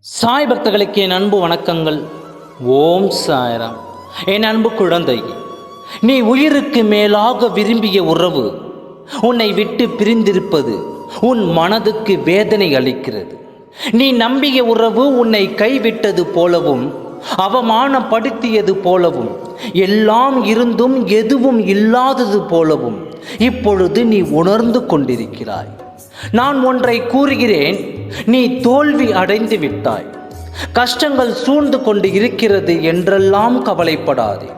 சாய் பக்தர்களுக்கு என் அன்பு வணக்கங்கள். ஓம் சாய்ராம். என் அன்பு குழந்தை நீ உயிருக்கு மேலாக விரும்பிய உறவு உன்னை விட்டு பிரிந்திருப்பது உன் மனதுக்கு வேதனை அளிக்கிறது. நீ நம்பிய உறவு உன்னை கைவிட்டது போலவும் அவமானப்படுத்தியது போலவும் எல்லாம் இருந்தும் எதுவும் இல்லாதது போலவும் இப்பொழுது நீ உணர்ந்து கொண்டிருக்கிறாய். நான் ஒன்றை கூறுகிறேன் நீ தோல்வி அடைந்து விட்டாய். கஷ்டங்கள் சூழ்ந்து கொண்டு இருக்கிறது என்றெல்லாம் கவலைப்படாதே.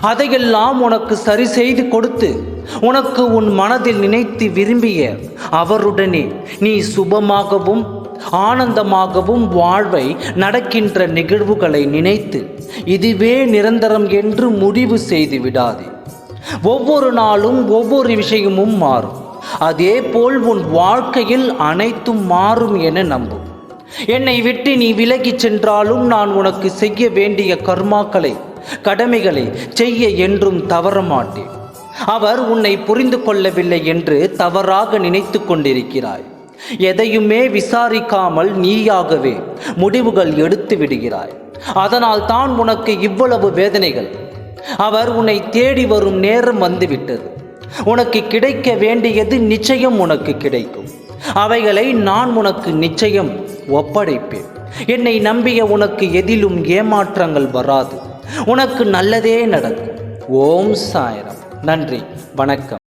அதையெல்லாம் உனக்கு சரி செய்து கொடுத்து உனக்கு உன் மனதில் நினைத்து விரும்பிய அவருடனே நீ சுபமாகவும் ஆனந்தமாகவும் வாழ்வை நடக்கின்ற நிகழ்வுகளை நினைத்து இதுவே நிரந்தரம் என்று முடிவு செய்து விடாதே. ஒவ்வொரு நாளும் ஒவ்வொரு விஷயமும் மாறும். அதே போல் உன் வாழ்க்கையில் அனைத்தும் மாறும் என நம்பும் என்னை விட்டு நீ விலகிச் சென்றாலும் நான் உனக்கு செய்ய வேண்டிய கர்மாக்களை கடமைகளை செய்ய என்றும் தவற மாட்டேன். அவர் உன்னை புரிந்து கொள்ளவில்லை என்று தவறாக நினைத்து கொண்டிருக்கிறாய். எதையுமே விசாரிக்காமல் நீயாகவே முடிவுகள் எடுத்து விடுகிறாய். அதனால் தான் உனக்கு இவ்வளவு வேதனைகள். அவர் உன்னை தேடி வரும் நேரம் வந்துவிட்டது உனக்கு கிடைக்க வேண்டியது நிச்சயம் உனக்கு கிடைக்கும். அவைகளை நான் உனக்கு நிச்சயம் ஒப்படைப்பேன். என்னை நம்பிய உனக்கு எதிலும் ஏமாற்றங்கள் வராது. உனக்கு நல்லதே நடக்கும். ஓம் சாயரம். நன்றி. வணக்கம்.